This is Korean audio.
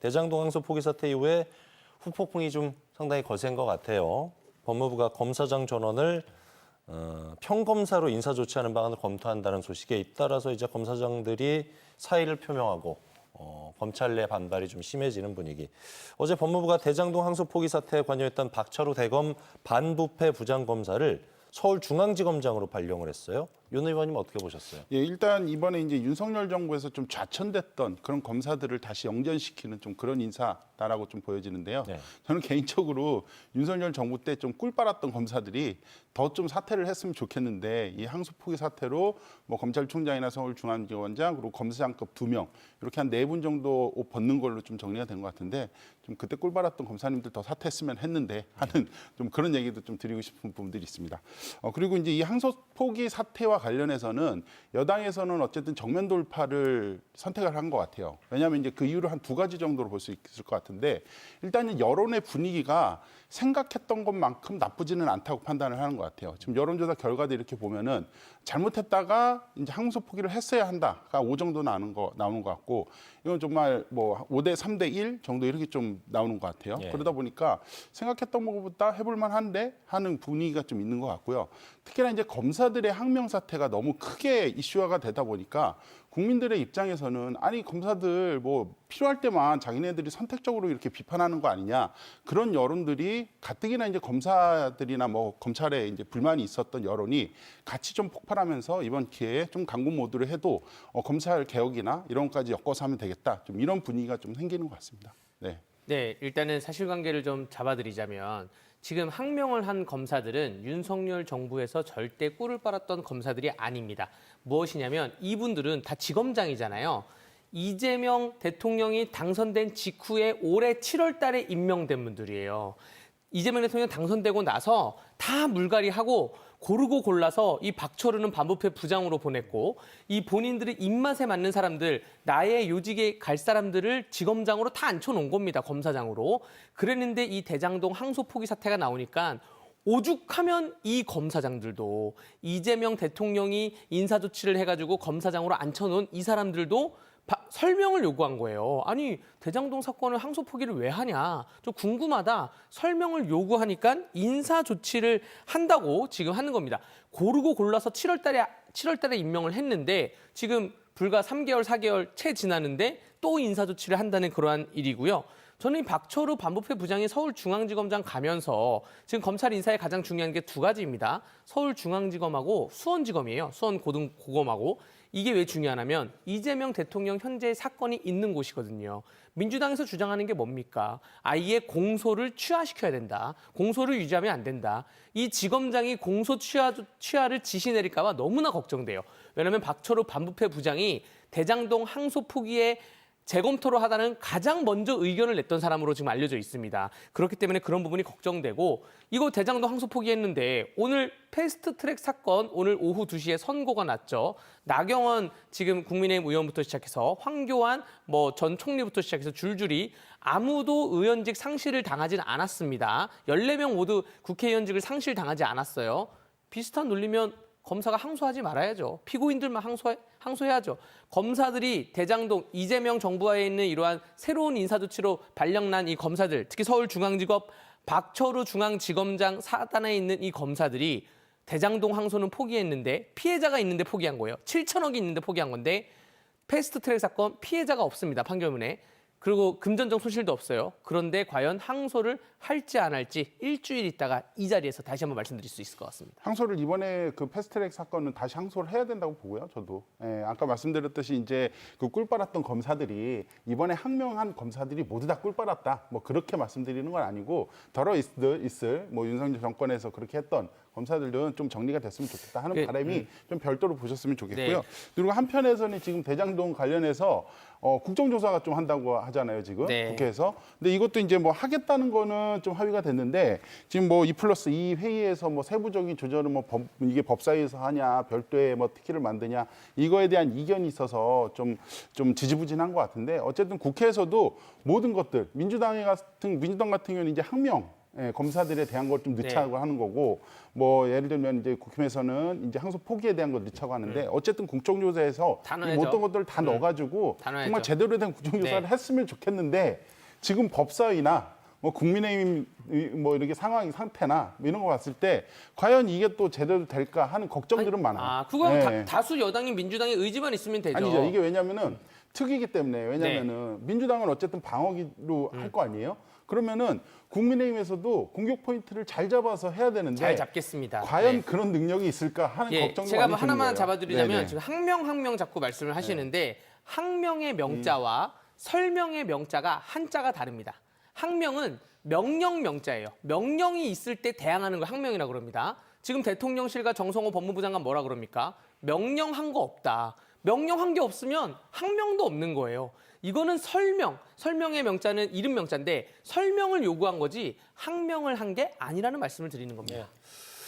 대장동 항소 포기 사태 이후에 후폭풍이 좀 상당히 거센 것 같아요. 법무부가 검사장 전원을 어, 평검사로 인사 조치하는 방안을 검토한다는 소식에 잇따라서 이제 검사장들이 사의를 표명하고 어, 검찰 내 반발이 좀 심해지는 분위기. 어제 법무부가 대장동 항소 포기 사태에 관여했던 박철우 대검 반부패 부장검사를 서울중앙지검장으로 발령을 했어요. 윤 의원님 어떻게 보셨어요? 예, 일단 이번에 이제 윤석열 정부에서 좀 좌천됐던 그런 검사들을 다시 영전시키는 좀 그런 인사 다라고 좀 보여지는데요. 네. 저는 개인적으로 윤석열 정부 때 좀 꿀 빨았던 검사들이 더 좀 사퇴를 했으면 좋겠는데 이 항소 포기 사태로 뭐 검찰총장이나 서울중앙지검장 그리고 검사장급 두 명 이렇게 한 네 분 정도 옷 벗는 걸로 좀 정리가 된 것 같은데 좀 그때 꿀 빨았던 검사님들 더 사퇴했으면 했는데 하는 좀 그런 얘기도 좀 드리고 싶은 부분들이 있습니다. 어, 그리고 이제 이 항소 포기 사태와 관련해서는 여당에서는 어쨌든 정면 돌파를 선택을 한 것 같아요. 왜냐하면 이제 그 이유를 한 두 가지 정도로 볼 수 있을 것 같 은데 일단은 여론의 분위기가 생각했던 것만큼 나쁘지는 않다고 판단을 하는 것 같아요. 지금 여론조사 결과도 이렇게 보면은 잘못했다가 이제 항소 포기를 했어야 한다가 5 정도 나오는 거 나오는 것 같고 이건 정말 뭐 5대 3대 1 정도 이렇게 좀 나오는 것 같아요. 예. 그러다 보니까 생각했던 것보다 해볼 만한데 하는 분위기가 좀 있는 것 같고요. 특히나 이제 검사들의 항명 사태가 너무 크게 이슈화가 되다 보니까 국민들의 입장에서는 아니 검사들 뭐 필요할 때만 자기네들이 선택적으로 이렇게 비판하는 거 아니냐 그런 여론들이 가뜩이나 이제 검사들이나 뭐 검찰에 이제 불만이 있었던 여론이 같이 좀 폭발하면서 이번 기회에 좀 강군 모드를 해도 어, 검찰 개혁이나 이런 것까지 엮어서 하면 되겠다 좀 이런 분위기가 좀 생기는 것 같습니다. 네. 네, 일단은 사실관계를 좀 잡아드리자면 지금 항명을 한 검사들은 윤석열 정부에서 절대 꿀을 빨았던 검사들이 아닙니다. 무엇이냐면 이분들은 다 지검장이잖아요. 이재명 대통령이 당선된 직후에 올해 7월 달에 임명된 분들이에요. 이재명 대통령 당선되고 나서 다 물갈이하고 고르고 골라서 이 박철우는 반부패 부장으로 보냈고 이 본인들의 입맛에 맞는 사람들 나의 요직에 갈 사람들을 지검장으로 다 앉혀놓은 겁니다 검사장으로. 그랬는데 이 대장동 항소 포기 사태가 나오니까 오죽하면 이 검사장들도 이재명 대통령이 인사 조치를 해가지고 검사장으로 앉혀놓은 이 사람들도 바- 설명을 요구한 거예요. 아니 대장동 사건을 항소 포기를 왜 하냐? 좀 궁금하다. 설명을 요구하니까 인사 조치를 한다고 지금 하는 겁니다. 고르고 골라서 7월달에 7월달에 임명을 했는데 지금 불과 3개월 4개월 채 지났는데 또 인사 조치를 한다는 그러한 일이고요. 저는 이 박철우 반부패 부장이 서울중앙지검장 가면서 지금 검찰 인사에 가장 중요한 게 두 가지입니다. 서울중앙지검하고 수원지검이에요. 수원고등고검하고 이게 왜 중요하냐면 이재명 대통령 현재 사건이 있는 곳이거든요. 민주당에서 주장하는 게 뭡니까? 아예 공소를 취하시켜야 된다. 공소를 유지하면 안 된다. 이 지검장이 공소 취하, 취하를 지시 내릴까 봐 너무나 걱정돼요. 왜냐하면 박철우 반부패 부장이 대장동 항소 포기에 재검토를 하다는 가장 먼저 의견을 냈던 사람으로 지금 알려져 있습니다. 그렇기 때문에 그런 부분이 걱정되고 이거 대장도 항소 포기했는데 오늘 패스트 트랙 사건 오늘 오후 2시에 선고가 났죠. 나경원 지금 국민의힘 의원부터 시작해서 황교안 뭐 전 총리부터 시작해서 줄줄이 아무도 의원직 상실을 당하지는 않았습니다. 14명 모두 국회의원직을 상실당하지 않았어요. 비슷한 논리면 검사가 항소하지 말아야죠. 피고인들만 항소, 항소해야죠. 검사들이 대장동 이재명 정부하에 있는 이러한 새로운 인사 조치로 발령난 이 검사들, 특히 서울중앙지검 박철우 중앙지검장 사단에 있는 이 검사들이 대장동 항소는 포기했는데 피해자가 있는데 포기한 거예요. 7천억이 있는데 포기한 건데 패스트트랙 사건 피해자가 없습니다. 판결문에. 그리고 금전적 손실도 없어요. 그런데 과연 항소를 할지 안 할지 일주일 있다가 이 자리에서 다시 한번 말씀드릴 수 있을 것 같습니다. 항소를 이번에 그 패스트트랙 사건은 다시 항소를 해야 된다고 보고요. 저도 예, 아까 말씀드렸듯이 이제 그 꿀빨았던 검사들이 이번에 항명한 검사들이 모두 다 꿀빨았다. 뭐 그렇게 말씀드리는 건 아니고 있을, 있을 뭐 윤석열 정권에서 그렇게 했던 검사들은 좀 정리가 됐으면 좋겠다 하는 그, 바람이 좀 별도로 보셨으면 좋겠고요. 네. 그리고 한편에서는 지금 대장동 관련해서 어, 국정조사가 좀 한다고 하잖아요, 지금 네. 국회에서. 근데 이것도 이제 뭐 하겠다는 거는 좀 합의가 됐는데 지금 뭐2 플러스 2 회의에서 뭐 세부적인 조절은 뭐 법, 이게 법사위에서 하냐, 별도의 뭐 특기를 만드냐 이거에 대한 이견이 있어서 좀 좀 지지부진한 것 같은데 어쨌든 국회에서도 모든 것들 민주당 같은 민주당 같은 경우는 이제 항명 예, 검사들에 대한 걸좀 넣자고 네. 하는 거고 뭐 예를 들면 이제 국힘에서는 이제 항소 포기에 대한 걸 넣자고 하는데 어쨌든 국정조사에서 음. 다이 넣어야죠. 어떤 것들을 다 넣어가지고 다 넣어야죠. 정말 제대로 된 국정조사를 네. 했으면 좋겠는데 지금 법사위나 뭐 국민의힘 이- 뭐 이렇게 상황 상태나 뭐 이런 거 봤을 때 과연 이게 또 제대로 될까 하는 걱정들은 많아요. 아, 그건 예. 다, 다수 여당인 민주당의 의지만 있으면 되죠. 아니죠. 이게 왜냐면은 특이기 때문에 왜냐면은 네. 민주당은 어쨌든 방어기로 음. 할거 아니에요. 그러면은 국민의힘에서도 공격 포인트를 잘 잡아서 해야 되는데 잘 잡겠습니다. 과연 네. 그런 능력이 있을까 하는 예, 걱정도 제가 많이 뭐 드는 하나만 거예요. 잡아드리자면 네네. 지금 학명 학명 자꾸 말씀을 하시는데 학명의 음. 명자와 설명의 명자가 한자가 다릅니다. 학명은 명령 명자예요. 명령이 있을 때 대항하는 걸 학명이라고 그럽니다. 지금 대통령실과 정성호 법무부 장관 뭐라 그럽니까? 명령한 거 없다. 명령한 게 없으면 학명도 없는 거예요. 이거는 설명, 설명의 명자는 이름 명자인데 설명을 요구한 거지 학명을 한 게 아니라는 말씀을 드리는 겁니다. 예.